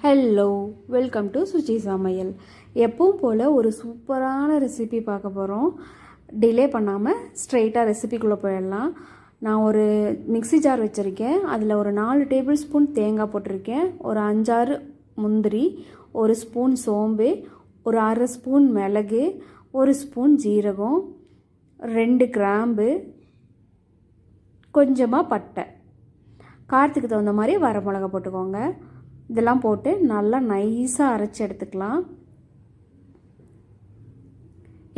Hello welcome to Suchi சமையல் எப்பவும் போல் ஒரு சூப்பரான ரெசிபி பார்க்க போகிறோம் டிலே பண்ணாமல் ஸ்ட்ரெயிட்டாக ரெசிபிக்குள்ளே போயிடலாம். நான் ஒரு மிக்ஸி ஜார் வச்சுருக்கேன். அதில் ஒரு நாலு டேபிள் ஸ்பூன் தேங்காய் போட்டிருக்கேன். ஒரு அஞ்சாறு முந்திரி ஒரு ஸ்பூன் சோம்பு ஒரு அரை ஸ்பூன் மிளகு ஒரு ஸ்பூன் ஜீரகம் ரெண்டு கிராம்பு கொஞ்சமாக பட்டை. காரத்துக்கு தகுந்த மாதிரி வர மிளகா போட்டுக்கோங்க. இதெல்லாம் போட்டு நல்லா நைஸாக அரைச்சி எடுத்துக்கலாம்.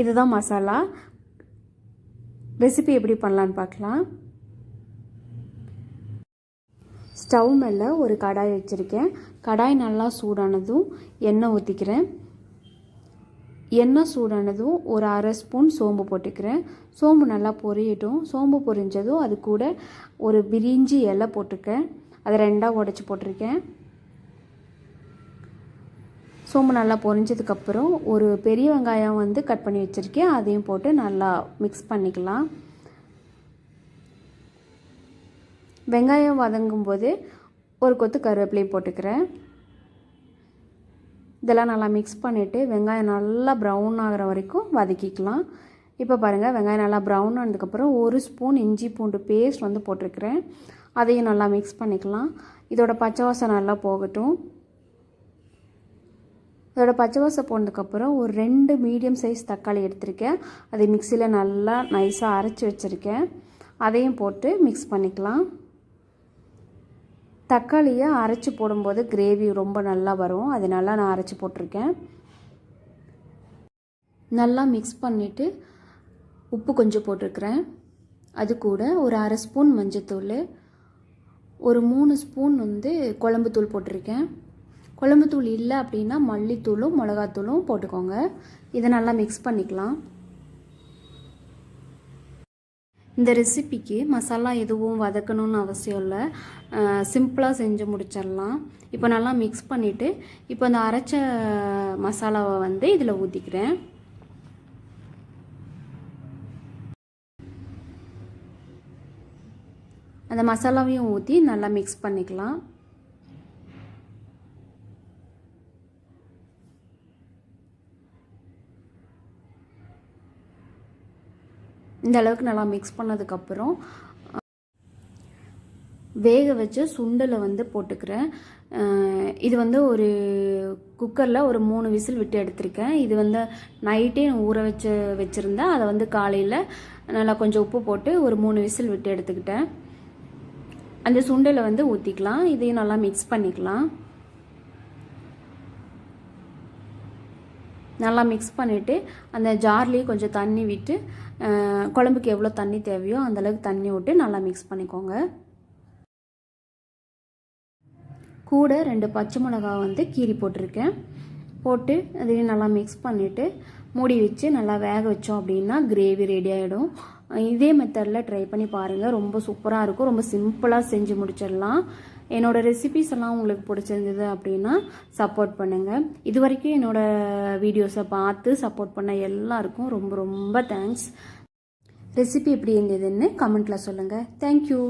இதுதான் மசாலா. ரெசிபி எப்படி பண்ணலான்னு பார்க்கலாம். ஸ்டவ் மேலே ஒரு கடாய் வச்சுருக்கேன். கடாய் நல்லா சூடானதும் எண்ணெய் ஊற்றிக்கிறேன் எண்ணெய் சூடானதும் ஒரு அரை ஸ்பூன் சோம்பு போட்டுக்கிறேன். சோம்பு நல்லா பொரியட்டும். சோம்பு பொரிஞ்சதும் அது கூட ஒரு பிரிஞ்சி இலை போட்டுக்கேன் அதை ரெண்டாக உடச்சி போட்டிருக்கேன். சோம்பு நல்லா பொரிஞ்சதுக்கப்புறம் ஒரு பெரிய வெங்காயம் வந்து கட் பண்ணி வச்சுருக்கேன். அதையும் போட்டு நல்லா மிக்ஸ் பண்ணிக்கலாம். வெங்காயம் வதங்கும் போது ஒரு கொத்து கருவேப்பிலையும் போட்டுக்கிறேன். இதெல்லாம் நல்லா மிக்ஸ் பண்ணிவிட்டு வெங்காயம் நல்லா ப்ரௌன் ஆகிற வரைக்கும் வதக்கிக்கலாம். இப்போ பாருங்கள் வெங்காயம் நல்லா ப்ரௌன் ஆனதுக்கப்புறம் ஒரு ஸ்பூன் இஞ்சி பூண்டு பேஸ்ட் வந்து போட்டிருக்கிறேன். அதையும் நல்லா மிக்ஸ் பண்ணிக்கலாம். இதோட பச்சை வாசம் நல்லா போகட்டும். அதோட பச்சை வாசம் போனதுக்கப்புறம் ஒரு ரெண்டு மீடியம் சைஸ் தக்காளி எடுத்திருக்கேன். அதை மிக்சியில் நல்லா நைஸாக அரைச்சி வச்சுருக்கேன். அதையும் போட்டு மிக்ஸ் பண்ணிக்கலாம். தக்காளியை அரைச்சி போடும்போது கிரேவி ரொம்ப நல்லா வரும். அதனால நான் அரைச்சி போட்டிருக்கேன். நல்லா மிக்ஸ் பண்ணிவிட்டு உப்பு கொஞ்சம் போட்டிருக்கிறேன். அது கூட ஒரு அரை ஸ்பூன் மஞ்சத்தூள் ஒரு மூணு ஸ்பூன் வந்து குழம்புத்தூள் போட்டிருக்கேன். குழம்புத்தூள் இல்லை அப்படின்னா மல்லித்தூளும் மிளகாத்தூளும் போட்டுக்கோங்க. இதை நல்லா மிக்ஸ் பண்ணிக்கலாம். இந்த ரெசிபிக்கு மசாலா எதுவும் வதக்கணும்னு அவசியம் இல்லை. சிம்பிளாக செஞ்சு முடிச்சிடலாம். இப்போ நல்லா மிக்ஸ் பண்ணிவிட்டு இப்போ அந்த அரைச்ச மசாலாவை வந்து இதில் ஊற்றிக்கிறேன் அந்த மசாலாவையும் ஊற்றி நல்லா மிக்ஸ் பண்ணிக்கலாம். இந்த அளவுக்கு நல்லா மிக்ஸ் பண்ணதுக்கப்புறம் வேக வச்ச சுண்டலை வந்து போட்டுக்கிறேன். இது வந்து ஒரு குக்கரில் ஒரு மூணு விசில் விட்டு எடுத்திருக்கேன். இது வந்து நைட்டே ஊற வச்சு வச்சுருந்தேன் அதை வந்து காலையில் நல்லா கொஞ்சம் உப்பு போட்டு ஒரு மூணு விசில் விட்டு எடுத்துக்கிட்டேன். அந்த சுண்டலை வந்து ஊற்றிக்கலாம் இதையும் நல்லா மிக்ஸ் பண்ணிக்கலாம். நல்லா மிக்ஸ் பண்ணிவிட்டு அந்த ஜார்லேயே கொஞ்சம் தண்ணி விட்டு குழம்புக்கு எவ்வளோ தண்ணி தேவையோ அந்தளவுக்கு தண்ணி விட்டு நல்லா மிக்ஸ் பண்ணிக்கோங்க. கூட ரெண்டு பச்சை மிளகா வந்து கீரி போட்டிருக்கேன். போட்டு அதையும் நல்லா மிக்ஸ் பண்ணிவிட்டு மூடி வச்சு நல்லா வேக வச்சோம் அப்படின்னா கிரேவி ரெடி ஆகிடும் இதே மெத்தடில் ட்ரை பண்ணி பாருங்கள் ரொம்ப சூப்பராக இருக்கும். ரொம்ப சிம்பிளாக செஞ்சு முடிச்சிடலாம். என்னோடய ரெசிபிஸ் எல்லாம் உங்களுக்கு பிடிச்சிருந்தது அப்படின்னா சப்போர்ட் பண்ணுங்கள் இது வரைக்கும் என்னோடய வீடியோஸை பார்த்து சப்போர்ட் பண்ண எல்லாருக்கும் ரொம்ப ரொம்ப தேங்க்ஸ் ரெசிபி எப்படி இருந்ததுன்னு கமெண்ட்டில் சொல்லுங்கள் தேங்க்யூ